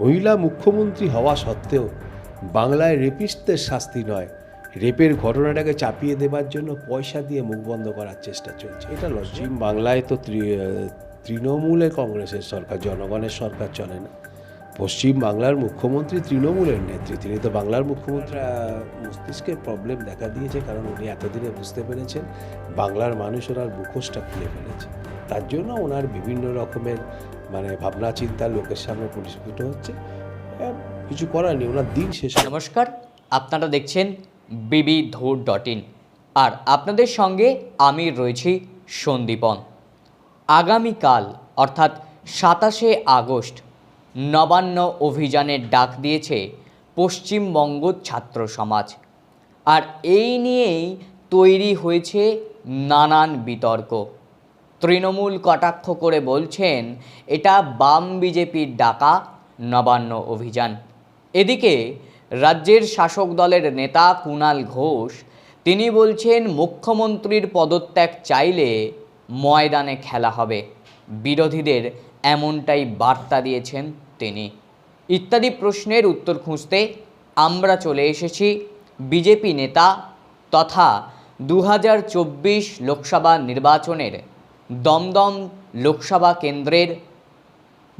মহিলা মুখ্যমন্ত্রী হওয়া সত্ত্বেও বাংলায় রেপিস্টদের শাস্তি নয়। রেপের ঘটনাটাকে চাপিয়ে দেবার জন্য পয়সা দিয়ে মুখ বন্ধ করার চেষ্টা চলছে। এটা পশ্চিম বাংলায় তো তৃ- তৃণমূলের কংগ্রেসের সরকার, জনগণের সরকার চলে না। পশ্চিম বাংলার মুখ্যমন্ত্রী তৃণমূলের নেত্রী। তিনি তো বাংলার মুখ্যমন্ত্রী। মস্তিষ্কে প্রবলেম দেখা দিয়েছে কারণ উনি এতদিনে বুঝতে পেরেছেন বাংলার মানুষ ওনার মুখোশটা খুলে ফেলেছে। তার জন্য ওনার বিভিন্ন রকমের মানে ভাবনা, চিন্তা, লোকের সামনে পরিস্ফুট হচ্ছে। কিছু করার নেই, ওনার দিন শেষ নমস্কার, আপনারা দেখছেন বিবি ধূর ডট ইন। আর আপনাদের সঙ্গে আমি রয়েছি সন্দীপন। আগামীকাল, অর্থাৎ সাতাশে আগস্ট, নবান্ন অভিযানের ডাক দিয়েছে পশ্চিমবঙ্গ ছাত্র সমাজ। আর এই নিয়েই তৈরি হয়েছে নানান বিতর্ক। তৃণমূল কটাক্ষ করে বলছেন, এটা বাম বিজেপির ডাকা নবান্ন অভিযান। এদিকে রাজ্যের শাসক দলের নেতা কুণাল ঘোষ, তিনি বলছেন, মুখ্যমন্ত্রীর পদত্যাগ চাইলে ময়দানে খেলা হবে। বিরোধীদের এমনটাই বার্তা দিয়েছেন তিনি। ইত্যাদি প্রশ্নের উত্তর খুঁজতে আমরা চলে এসেছি বিজেপি নেতা তথা দু হাজার চব্বিশ লোকসভা নির্বাচনের দমদম লোকসভা কেন্দ্রের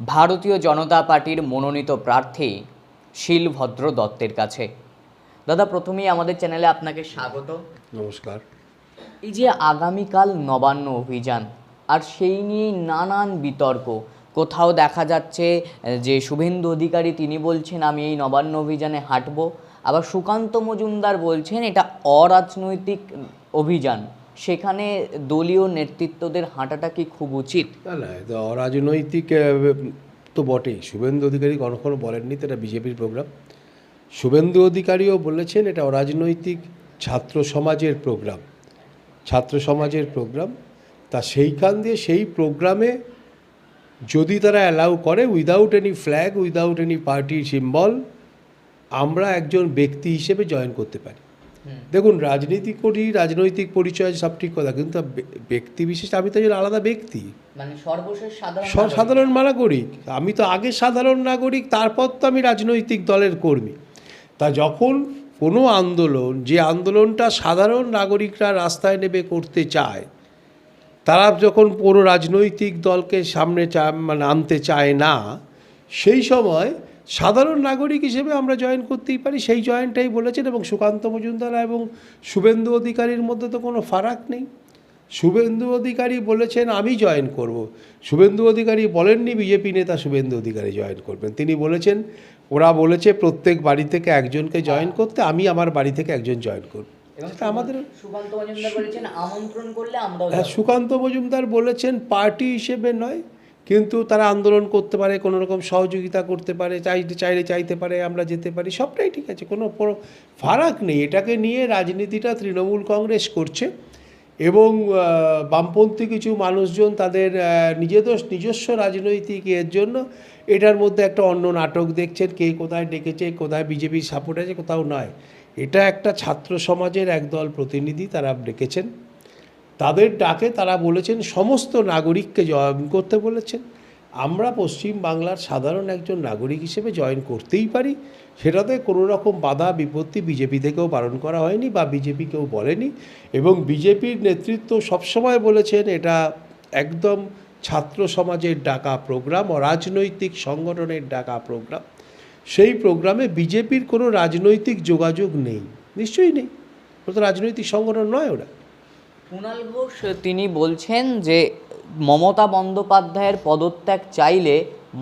ভারতীয় জনতা পার্টির মনোনীত প্রার্থী শিলভদ্র দত্তের কাছে। দাদা প্রথমেই আমাদের চ্যানেলে আপনাকে স্বাগত। নমস্কার। এই যে আগামীকাল নবান্ন অভিযান আর সেই নিয়েই নানান বিতর্ক। কোথাও দেখা যাচ্ছে যে শুভেন্দু অধিকারী তিনি বলছেন আমি এই নবান্ন অভিযানে হাঁটবো। আবার সুকান্ত মজুমদার বলছেন এটা অরাজনৈতিক অভিযান। সেখানে দলীয় নেতৃত্বদের হাঁটাটা কি খুব উচিত? অরাজনৈতিক তো বটেই। শুভেন্দু অধিকারী কখনো বলেননি তো এটা বিজেপির প্রোগ্রাম। শুভেন্দু অধিকারীও বলেছেন এটা অরাজনৈতিক ছাত্র সমাজের প্রোগ্রাম। ছাত্র সমাজের প্রোগ্রাম। তা সেইখান দিয়ে সেই প্রোগ্রামে যদি তারা অ্যালাউ করে without any flag, without any party symbol, আমরা একজন ব্যক্তি হিসেবে জয়েন করতে পারি। দেখুন রাজনীতি করি রাজনৈতিক পরিচয় সব ঠিক কথা কিন্তু ব্যক্তি বিশেষ আমি তো একজন আলাদা ব্যক্তি। মানে সর্বশেষ সাধারণ নাগরিক। আমি তো আগে সাধারণ নাগরিক তারপর তো আমি রাজনৈতিক দলের কর্মী। তা যখন কোনো আন্দোলন যে আন্দোলনটা সাধারণ নাগরিকরা রাস্তায় নেমে করতে চায় তারা যখন কোনো রাজনৈতিক দলকে সামনে চা- মানে আনতে চায় না সেই সময় সাধারণ নাগরিক হিসেবে আমরা জয়েন করতেই পারি সেই জয়েনটাই বলেছেন এবং সুকান্ত মজুমদার এবং শুভেন্দু অধিকারীর মধ্যে তো কোনো ফারাক নেই। শুভেন্দু অধিকারী বলেছেন আমি জয়েন করব। শুভেন্দু অধিকারী বলেননি বিজেপি নেতা শুভেন্দু অধিকারী জয়েন করবেন। তিনি বলেছেন ওরা বলেছে প্রত্যেক বাড়ি থেকে একজনকে জয়েন করতে আমি আমার বাড়ি থেকে একজন জয়েন করব। আমাদের সুকান্ত মজুমদার বলেছেন আমন্ত্রণ করলে আমরাও হ্যাঁ সুকান্ত মজুমদার বলেছেন পার্টি হিসেবে নয় কিন্তু তারা আন্দোলন করতে পারে, কোনো রকম সহযোগিতা করতে পারে চাইতে চাইলে চাইতে পারে, আমরা যেতে পারি, সবটাই ঠিক আছে, কোনো ফারাক নেই। এটাকে নিয়ে রাজনীতিটা তৃণমূল কংগ্রেস করছে এবং বামপন্থী কিছু মানুষজন তাদের নিজেদের নিজস্ব রাজনৈতিক এর জন্য এটার মধ্যে একটা অন্য নাটক দেখছেন, কে কোথায় ডেকেছে, কোথায় বিজেপির সাপোর্ট আছে, কোথাও নয়। এটা একটা ছাত্র সমাজের একদল প্রতিনিধি তারা ডেকেছেন। তাদের ডাকে তারা বলেছেন, সমস্ত নাগরিককে জয়েন করতে বলেছেন। আমরা পশ্চিম বাংলার সাধারণ একজন নাগরিক হিসেবে জয়েন করতেই পারি। সেটাতে কোনো রকম বাধা, বিপত্তি বিজেপি থেকেও বারণ করা হয়নি বা বিজেপি কেউ বলেনি। এবং বিজেপির নেতৃত্ব সবসময় বলেছেন, এটা একদম ছাত্র সমাজের ডাকা প্রোগ্রাম ও রাজনৈতিক সংগঠনের ডাকা প্রোগ্রাম। সেই প্রোগ্রামে বিজেপির কোনো রাজনৈতিক যোগাযোগ নেই। নিশ্চয়ই নেই। ওটা রাজনৈতিক সংগঠন নয় ওরা কুণাল ঘোষ, তিনি বলছেন যে মমতা বন্দ্যোপাধ্যায়ের পদত্যাগ চাইলে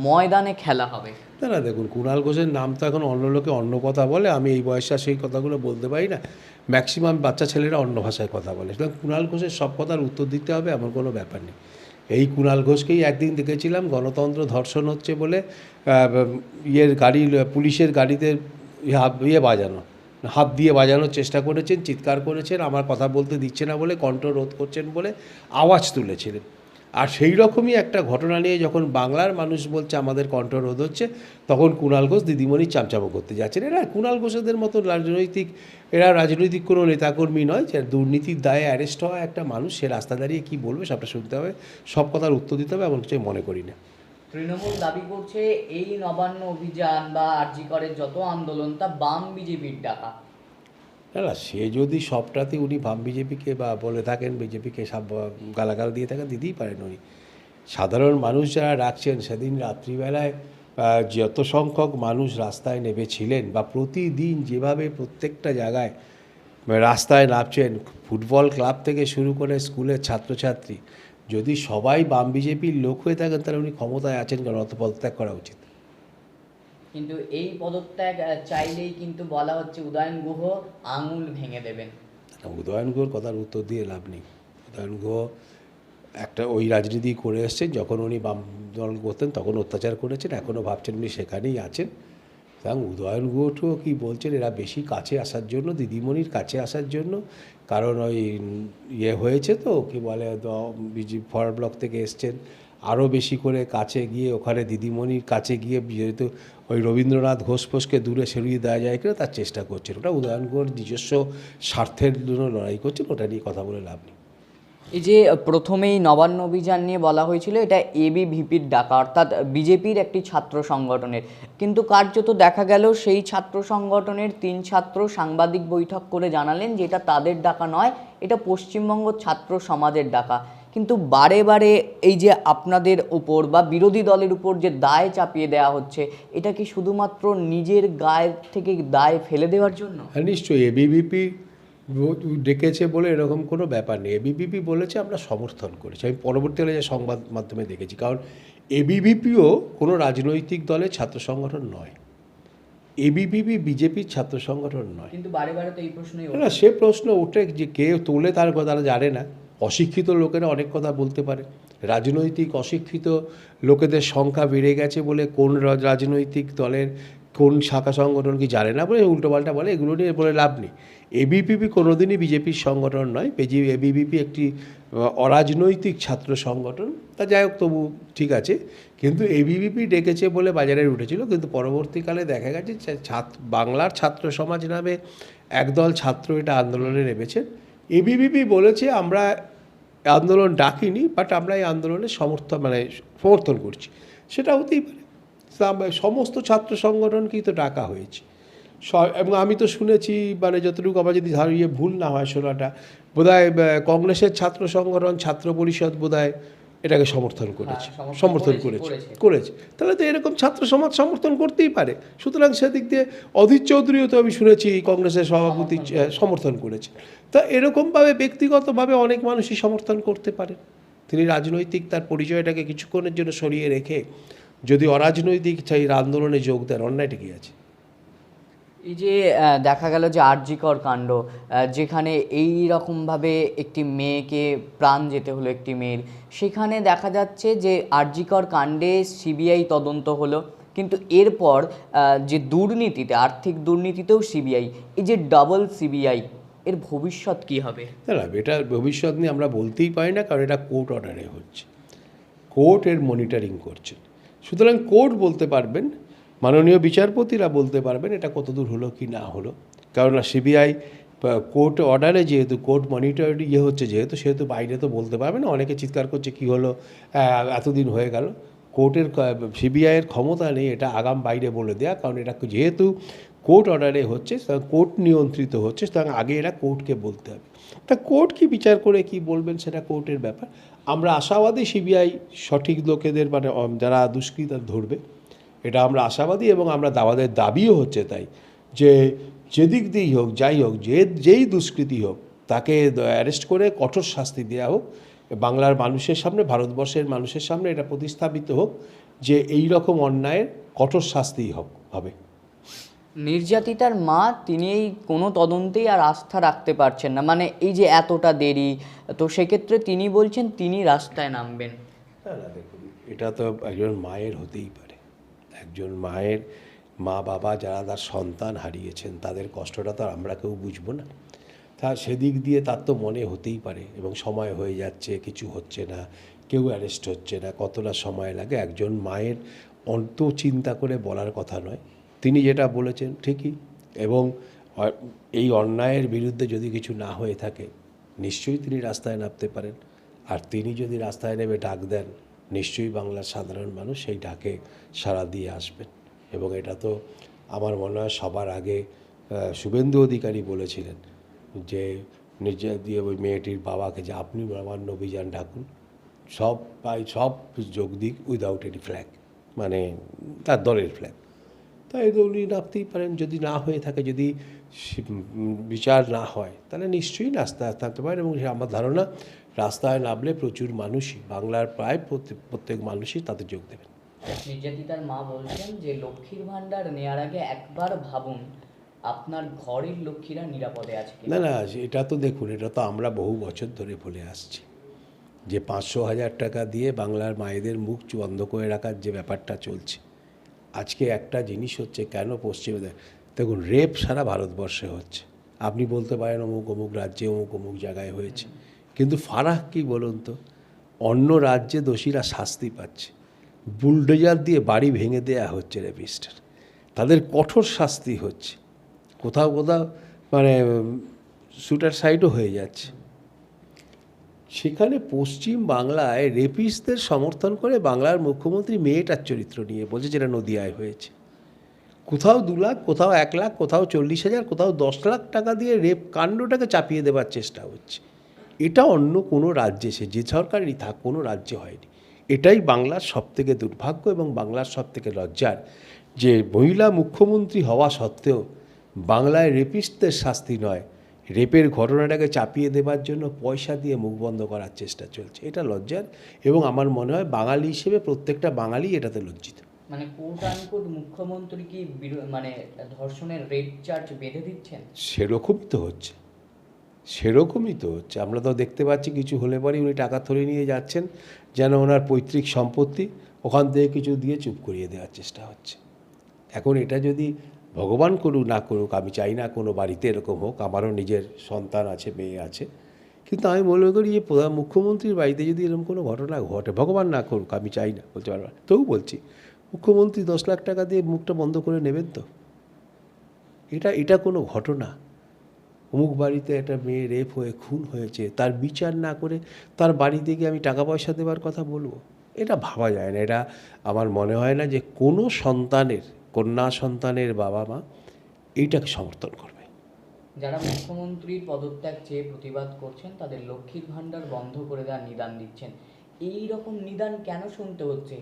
ময়দানে খেলা হবে। না না, দেখুন কুণাল ঘোষের নাম তো এখন অন্য লোকে অন্য কথা বলে, আমি এই বয়সে সেই কথাগুলো বলতে পারি না। ম্যাক্সিমাম বাচ্চা ছেলেরা অন্য ভাষায় কথা বলে। সুতরাং কুণাল ঘোষের সব কথার উত্তর দিতে হবে, এমন কোনো ব্যাপার নেই। এই কুণাল ঘোষকেই একদিন দেখেছিলাম, গণতন্ত্র ধর্ষণ হচ্ছে বলে ইয়ের গাড়ি, পুলিশের গাড়িতে ইয়ে বাজানো। হাত দিয়ে বাজানোর চেষ্টা করেছেন, চিৎকার করেছেন, আমার কথা বলতে দিচ্ছে না বলে, কণ্ঠ রোধ করছেন বলে আওয়াজ তুলেছিলেন। আর সেই রকমই একটা ঘটনা নিয়ে যখন বাংলার মানুষ বলছে আমাদের কণ্ঠরোধ হচ্ছে, তখন কুণাল ঘোষ দিদিমণি চামচামো করতে যাচ্ছেন। এরা কুণাল ঘোষেদের মতো রাজনৈতিক, এরা রাজনৈতিক কোনো নেতাকর্মী নয়, যে দুর্নীতির দায়ে অ্যারেস্ট হওয়া একটা মানুষ, সে রাস্তা দাঁড়িয়ে কী বলবে সবটা শুনতে হবে, সব কথার উত্তর দিতে হবে, এমন কিছু মনে করি না। তৃণমূল দাবি করছে এই নবান্ন অভিযান বা আরজি করের যত আন্দোলন, তা বাম বিজেপির ডাকা। না সে যদি সবটাতে উনি বাম বিজেপিকে বা বলে থাকেন, বিজেপিকে সব গালাগাল দিয়ে থাকেন, দিতেই পারেন উনি। সাধারণ মানুষ যারা রাখছেন, সেদিন রাত্রিবেলায় যত সংখ্যক মানুষ রাস্তায় নেমেছিলেন বা প্রতিদিন যেভাবে প্রত্যেকটা জায়গায় রাস্তায় নামছেন, ফুটবল ক্লাব থেকে শুরু করে স্কুলের ছাত্রছাত্রী যদি সবাই বাম বিজেপির লোক হয়ে থাকেন তাহলে উনি ক্ষমতায় আছেন কারণ অত পদত্যাগ করা উচিত। কিন্তু এই পদত্যাগ চাইলেই কিন্তু বলা হচ্ছে উদয়ন গুহ আঙুল ভেঙে দেবেন। উদয়ন গুহর কথার উত্তর দিয়ে লাভ নেই। উদয়ন গুহ একটা ওই রাজনীতি করে এসছেন যখন উনি বাম দল করতেন তখন অত্যাচার করেছেন এখনও ভাবছেন উনি সেখানেই আছেন। সুতরাং উদয়ন গুহটিও কি বলছেন এরা বেশি কাছে আসার জন্য দিদিমণির কাছে আসার জন্য কারণ ওই ইয়ে হয়েছে তো, কি বলে বিজি ফর ব্লক থেকে এসছেন। আরও বেশি করে কাছে গিয়ে ওখানে দিদিমণির কাছে গিয়ে যেহেতু ওই রবীন্দ্রনাথ ঘোষ ফোষকে দূরে সরিয়ে দেওয়া যায় কিনা তার চেষ্টা করছেন। ওটা উদয়নগর নিজস্ব স্বার্থের জন্য লড়াই করছেন, ওটা নিয়ে কথা বলে লাভ নেই। এই যে প্রথমেই নবান্ন অভিযান নিয়ে বলা হয়েছিল, এটা এবিভিপির ডাকা, অর্থাৎ বিজেপির একটি ছাত্র সংগঠনের। কিন্তু কার্যত দেখা গেল সেই ছাত্র সংগঠনের তিন ছাত্র সাংবাদিক বৈঠক করে জানালেন যে এটা তাদের ডাকা নয়, এটা পশ্চিমবঙ্গ ছাত্র সমাজের ডাকা। কিন্তু বারে বারে এই যে আপনাদের উপর বা বিরোধী দলের উপর যে দায় চাপিয়ে দেওয়া হচ্ছে, এটা কি শুধুমাত্র নিজের গায়ের থেকে দায় ফেলে দেওয়ার জন্য? হ্যাঁ নিশ্চয়ই। এবিভিপি ডেকেছে বলে এরকম কোনো ব্যাপার নেই। এবিভিপি বলেছে আমরা সমর্থন করেছি। আমি পরবর্তীকালে যে সংবাদ মাধ্যমে দেখেছি কারণ এবিভিপিও কোনো রাজনৈতিক দলের ছাত্র সংগঠন নয়। এবিভিপি বিজেপির ছাত্র সংগঠন নয়। কিন্তু বারে বারে তো এই প্রশ্নই না সে প্রশ্ন ওঠে যে কে তোলে তার কথা তারা জানে না। অশিক্ষিত লোকেরা অনেক কথা বলতে পারে। রাজনৈতিক অশিক্ষিত লোকেদের সংখ্যা বেড়ে গেছে বলে কোন রাজনৈতিক দলের কোন শাখা সংগঠন কি জানে না বলে উল্টোপাল্টা বলে, এগুলো নিয়ে বলে লাভ নেই। এবিপিপি কোনোদিনই বিজেপির সংগঠন নয় পেজি এবিপিপি একটি অরাজনৈতিক ছাত্র সংগঠন। তা যাই হোক, তবু ঠিক আছে। কিন্তু এবিভিপি ডেকেছে বলে বাজারে উঠেছিল, কিন্তু পরবর্তীকালে দেখা গেছে ছাত্র বাংলার ছাত্র সমাজ নামে একদল ছাত্র এটা আন্দোলনে নেমেছেন এবিভিপি বলেছে, আমরা আন্দোলন ডাকিনি, বাট আমরা এই আন্দোলনে সমর্থন মানে সমর্থন করছি। সেটা হতেই পারে। সমস্ত ছাত্র সংগঠনকেই তো ডাকা হয়েছে। এবং আমি তো শুনেছি মানে যতটুকু আমার যদি ইয়ে ভুল না হয় শোনাটা বোধহয় কংগ্রেসের ছাত্র সংগঠন ছাত্র পরিষদ বোধহয় এটাকে সমর্থন করেছে। সমর্থন সমর্থন করেছে, করেছে করেছে। করেছে। তাহলে তো এরকম ছাত্র সমাজ সমর্থন করতেই পারে। সুতরাং সেদিক দিয়ে অধীর চৌধুরীও তো আমি শুনেছি কংগ্রেসের সভাপতি সমর্থন করেছে। তা এরকমভাবে ব্যক্তিগতভাবে অনেক মানুষই সমর্থন করতে পারে। তিনি রাজনৈতিক তার পরিচয়টাকে কিছুক্ষণের জন্য সরিয়ে রেখে যদি অরাজনৈতিক চাই আন্দোলনে যোগ দেন অন্যায়টা কি আছে। এই যে দেখা গেল যে আরজিকর কাণ্ড যেখানে এই রকমভাবে একটি মেয়েকে প্রাণ যেতে হলো একটি মেয়ের সেখানে দেখা যাচ্ছে যে আরজিকর কাণ্ডে সিবিআই তদন্ত হলো কিন্তু এরপর যে দুর্নীতিতে আর্থিক দুর্নীতিতেও সিবিআই এই যে ডাবল সিবিআই এর ভবিষ্যৎ কি হবে? না এটা ভবিষ্যৎ নিয়ে আমরা বলতেই পারি না কারণ এটা কোর্ট অর্ডারে হচ্ছে। কোর্ট এর মনিটরিং করছেন সুতরাং কোর্ট বলতে পারবেন, মাননীয় বিচারপতিরা বলতে পারবেন এটা কতদূর হলো কি না হলো। কারণ সিবিআই কোর্ট অর্ডারে যেহেতু, কোর্ট মনিটর ইয়ে হচ্ছে যেহেতু, সেহেতু বাইরে তো বলতে পারবে না। অনেকে চিৎকার করছে, কি হলো? এতদিন হয়ে গেল। কোর্টের সিবিআইয়ের ক্ষমতা নেই এটা আগাম বাইরে বলে দেয়া, কারণ এটা যেহেতু কোর্ট অর্ডারে হচ্ছে কোর্ট নিয়ন্ত্রিত হচ্ছে, সুতরাং আগে এরা কোর্টকে বলতে হবে। তা কোর্ট কি বিচার করে কি বলবেন সেটা কোর্টের ব্যাপার। আমরা আশাবাদী সিবিআই সঠিক লোকেদের মানে যারা দুষ্কৃতা ধরবে, এটা আমরা আশাবাদী এবং আমরা দাবাদের দাবিও হচ্ছে তাই যে যেদিক দিয়েই হোক, যাই হোক, যে যেই দুষ্কৃতি হোক, তাকে অ্যারেস্ট করে কঠোর শাস্তি দেওয়া হোক। বাংলার মানুষের সামনে, ভারতবর্ষের মানুষের সামনে এটা প্রতিস্থাপিত হোক যে এই রকম অন্যায়ের কঠোর শাস্তিই হোক, হবে। নির্যাতিতার মা তিনি এই কোনো তদন্তেই আর আস্থা রাখতে পারছেন না। মানে এই যে এতটা দেরি, তো সেক্ষেত্রে তিনি বলছেন তিনি রাস্তায় নামবেন। এটা তো একজন মায়ের হতেই পারে। একজন মায়ের মা, বাবা যারা তার সন্তান হারিয়েছেন, তাদের কষ্টটা তো আমরা কেউ বুঝব না। তা সেদিক দিয়ে তার তো মনে হতেই পারে এবং সময় হয়ে যাচ্ছে, কিছু হচ্ছে না, কেউ অ্যারেস্ট হচ্ছে না, কতটা সময় লাগে? একজন মায়ের অন্ত চিন্তা করে বলার কথা নয়। তিনি যেটা বলেছেন ঠিকই, এবং এই অন্যায়ের বিরুদ্ধে যদি কিছু না হয়ে থাকে, নিশ্চয়ই তিনি রাস্তায় নামতে পারেন। আর তিনি যদি রাস্তায় নেমে ডাক দেন, নিশ্চয়ই বাংলার সাধারণ মানুষ সেই ডাকে সাড়া দিয়ে আসবেন। এবং এটা তো আমার মনে হয় সবার আগে শুভেন্দু অধিকারী বলেছিলেন যে, নিজে দিয়ে ওই মেয়েটির বাবাকে যে আপনি নবান্ন অভিযান ডাকুন সব পাই, সব যোগ দিক উইদাউট এনি ফ্ল্যাগ মানে তার দলের ফ্ল্যাগ তাই উনি নামতেই পারেন যদি না হয়ে থাকে যদি বিচার না হয় তাহলে নিশ্চয়ই রাস্তায় থাকতে পারেন। এবং আমার ধারণা রাস্তায় নামলে প্রচুর মানুষই বাংলার প্রায় প্রত্যেক প্রত্যেক মানুষই তাতে যোগ দেবেন। নির্যাতিতার মা বলছেন যে লক্ষ্মীর ভাণ্ডার নেয়ার আগে একবার ভাবুন আপনার ঘরের লক্ষ্মীরা নিরাপদে আছে না না এটা তো দেখুন এটা তো আমরা বহু বছর ধরে বলে আসছি যে পাঁচশো হাজার টাকা দিয়ে বাংলার মায়েদের মুখ বন্ধ করে রাখার যে ব্যাপারটা চলছে আজকে একটা জিনিস হচ্ছে কেন পশ্চিমে দেখুন রেপ সারা ভারতবর্ষে হচ্ছে। আপনি বলতে পারেন অমুক অমুক রাজ্যে অমুক অমুক জায়গায় হয়েছে। কিন্তু ফারাক কি বলুন তো? অন্য রাজ্যে দোষীরা শাস্তি পাচ্ছে। বুলডোজার দিয়ে বাড়ি ভেঙে দেয়া হচ্ছে রেপিস্টার। তাদের কঠোর শাস্তি হচ্ছে। কোথাও কোথাও মানে শুটার সাইডও হয়ে যাচ্ছে। সেখানে পশ্চিম বাংলায় রেপিসদের সমর্থন করে বাংলার মুখ্যমন্ত্রী মেয়েটার চরিত্র নিয়ে বলছে যেটা নদিয়ায় হয়েছে। কোথাও দু লাখ, কোথাও এক লাখ, কোথাও চল্লিশ হাজার, কোথাও দশ লাখ টাকা দিয়ে রেপ কাণ্ডটাকে চাপিয়ে দেওয়ার চেষ্টা হচ্ছে। এটা অন্য কোনো রাজ্যে, সে যে সরকারই থাক, কোনো রাজ্যে হয়নি। এটাই বাংলার সবথেকে দুর্ভাগ্য এবং বাংলার সবথেকে লজ্জার যে মহিলা মুখ্যমন্ত্রী হওয়া সত্ত্বেও বাংলায় রেপিস্টদের শাস্তি নয়। রেপের ঘটনাটাকে চাপিয়ে দেবার জন্য পয়সা দিয়ে মুখ বন্ধ করার চেষ্টা চলছে। এটা লজ্জার এবং আমার মনে হয় বাঙালি হিসেবে প্রত্যেকটা বাঙালি এটাতে লজ্জিত। মানে কোর্ট আনকোর্ট মুখ্যমন্ত্রী কি মানে ধর্ষণের রেট চার্জ বেঁধে দিচ্ছেন? সেরকমই তো হচ্ছে। সেরকমই তো হচ্ছে। আমরা তো দেখতে পাচ্ছি কিছু হলে পরেই উনি টাকা ধরে নিয়ে যাচ্ছেন যেন ওনার পৈতৃক সম্পত্তি ওখান থেকে কিছু দিয়ে চুপ করিয়ে দেওয়ার চেষ্টা হচ্ছে। এখন এটা যদি ভগবান করুক, না করুক, আমি চাই না কোনো বাড়িতে এরকম হোক, আমারও নিজের সন্তান আছে, মেয়ে আছে। কিন্তু আমি মনে করি যে প্রধান মুখ্যমন্ত্রীর বাড়িতে যদি এরকম কোনো ঘটনা ঘটে, ভগবান না করুক, আমি চাই না, বলতে পারব তবু বলছি, মুখ্যমন্ত্রী দশ লাখ টাকা দিয়ে মুখটা বন্ধ করে নেবেন তো? এটা এটা কোনো ঘটনা? অমুক বাড়িতে একটা মেয়ে রেপ হয়ে, খুন হয়েছে, তার বিচার না করে তার বাড়িতে গিয়ে আমি টাকা পয়সা দেওয়ার কথা বলব? এটা ভাবা যায় না। এটা আমার মনে হয় না যে কোনো সন্তানের কন্যা সন্তানের বাবা মা এইটাকে সমর্থন করবে। যারা মুখ্যমন্ত্রীর পদত্যাগ চেয়ে প্রতিবাদ করছেন তাদের লক্ষ্মীর ভাণ্ডার বন্ধ করে দেওয়ার নিদান দিচ্ছেন। এই রকম নিদান কেন শুনতে হচ্ছে?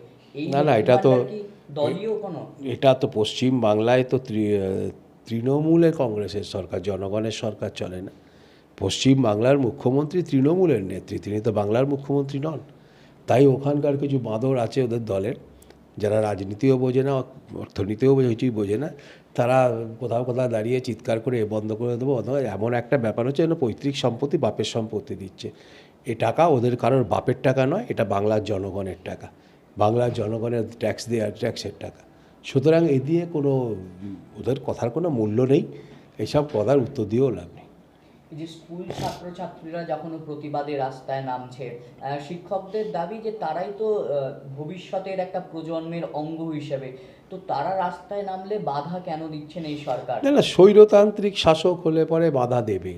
না, না, এটা তো- দলীয় কোনো? এটা তো পশ্চিম বাংলায় তো তৃ- তৃণমূলের কংগ্রেসের সরকার জনগণের সরকার চলে না। পশ্চিম বাংলার মুখ্যমন্ত্রী তৃণমূলের নেত্রী তিনি তো বাংলার মুখ্যমন্ত্রী নন। তাই ওখানকার কিছু বাঁদর আছে ওদের দলের। যারা রাজনীতিও বোঝে না, অর্থনীতিও কিছুই বোঝে না, তারা কোথাও কোথাও দাঁড়িয়ে চিৎকার করে এ বন্ধ করে দেবো। এমন একটা ব্যাপার হচ্ছে যেন পৈতৃক সম্পত্তি বাপের সম্পত্তি দিচ্ছে। এ টাকা ওদের কারোর বাপের টাকা নয়, এটা বাংলার জনগণের টাকা। বাংলার জনগণের ট্যাক্স দেওয়ার ট্যাক্সের টাকা। সুতরাং এ দিয়ে কোনো, ওদের কথার কোনো মূল্য নেই। এসব কথার উত্তর দিয়েও লাভ নেই। যে স্কুল ছাত্রছাত্রীরা যখন প্রতিবাদে রাস্তায় নামছে শিক্ষকদের দাবি যে তারাই তো ভবিষ্যতের একটা প্রজন্মের অঙ্গ হিসেবে। তো তারা রাস্তায় নামলে বাধা কেন দিচ্ছেন এই সরকার? না না, স্বৈরতান্ত্রিক শাসক হলে পরে বাধা দেবে।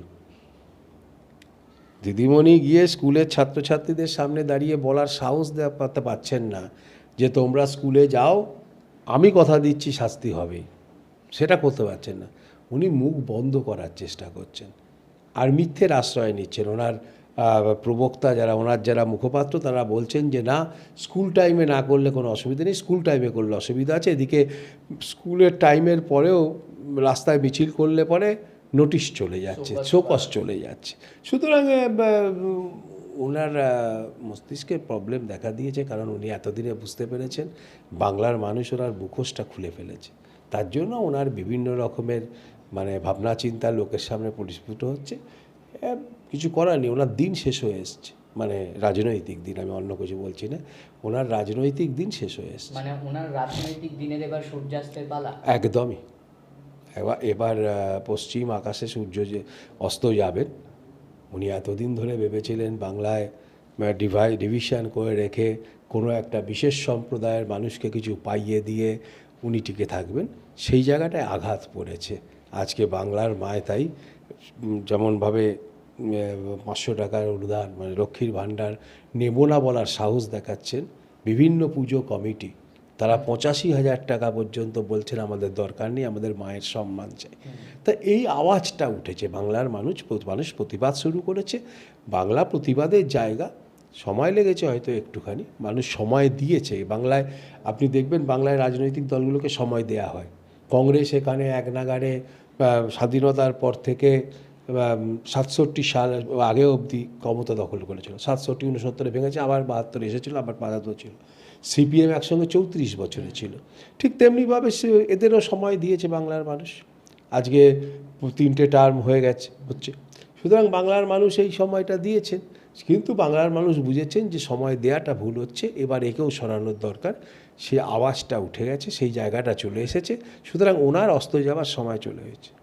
দিদিমণি গিয়ে স্কুলের ছাত্রছাত্রীদের সামনে দাঁড়িয়ে বলার সাহস দেওয়াতে পাচ্ছেন না যে তোমরা স্কুলে যাও, আমি কথা দিচ্ছি, শাস্তি হবে। সেটা করতে পারছেন না। উনি মুখ বন্ধ করার চেষ্টা করছেন। আর মিথ্যের আশ্রয় নিচ্ছেন। ওনার প্রবক্তা যারা ওনার যারা মুখপাত্র তারা বলছেন যে না স্কুল টাইমে না করলে কোনো অসুবিধা নেই। স্কুল টাইমে করলে অসুবিধা আছে। এদিকে স্কুলের টাইমের পরেও রাস্তায় মিছিল করলে পরে নোটিশ চলে যাচ্ছে শোকস চলে যাচ্ছে। সুতরাং ওনার আহ, মস্তিষ্কে প্রবলেম দেখা দিয়েছে কারণ উনি এতদিনে বুঝতে পেরেছেন বাংলার মানুষ ওনার মুখোশটা খুলে ফেলেছে। তার জন্য ওনার বিভিন্ন রকমের মানে ভাবনা চিন্তা লোকের সামনে পরিস্ফুট হচ্ছে। কিছু করার নেই ওনার দিন শেষ হয়ে এসছে। মানে রাজনৈতিক দিন আমি অন্য কিছু বলছি না। ওনার রাজনৈতিক দিন শেষ হয়ে এসছে। মানে ওনার রাজনৈতিক দিনের এবার সূর্যাস্তের পালা? একদমই। এবার এবার পশ্চিম আকাশে সূর্য যে অস্ত যাবেন উনি এতদিন ধরে ভেবেছিলেন বাংলায় ডিভাই ডিভিশন করে রেখে কোনো একটা বিশেষ সম্প্রদায়ের মানুষকে কিছু পাইয়ে দিয়ে উনি টিকে থাকবেন। সেই জায়গাটায় আঘাত পড়েছে। আজকে বাংলার মায় তাই যেমনভাবে পাঁচশো টাকার অনুদান মানে লক্ষ্মীর ভাণ্ডার নেব না বলার সাহস দেখাচ্ছেন বিভিন্ন পুজো কমিটি। তারা পঁচাশি হাজার টাকা পর্যন্ত বলছেন আমাদের দরকার নেই, আমাদের মায়ের সম্মান চাই। তা এই আওয়াজটা উঠেছে, বাংলার মানুষ মানুষ প্রতিবাদ শুরু করেছে। বাংলা প্রতিবাদের জায়গা, সময় লেগেছে হয়তো একটুখানি, মানুষ সময় দিয়েছে। বাংলায়, আপনি দেখবেন বাংলায় রাজনৈতিক দলগুলোকে সময় দেয়া হয়। কংগ্রেস এখানে এক নাগারে স্বাধীনতার পর থেকে সাতষট্টি সাল আগে অবধি ক্ষমতা দখল করেছিল। সাতষট্টি, উনসত্তরে ভেঙেছে, আবার বাহাত্তর এসেছিল, আবার বাহাত্তর ছিল। সিপিএম একসঙ্গে চৌত্রিশ বছরে ছিল। ঠিক তেমনিভাবে সে- এদেরও সময় দিয়েছে বাংলার মানুষ। আজকে তিনটে টার্ম হয়ে গেছে, হচ্ছে। সুতরাং বাংলার মানুষ এই সময়টা দিয়েছেন। কিন্তু বাংলার মানুষ বুঝেছেন যে সময় দেয়াটা ভুল হচ্ছে, এবার একেও সরানোর দরকার। সে আওয়াজটা উঠে গেছে, সেই জায়গাটা চলে এসেছে। সুতরাং ওনার অস্ত যাওয়ার সময় চলে হয়েছে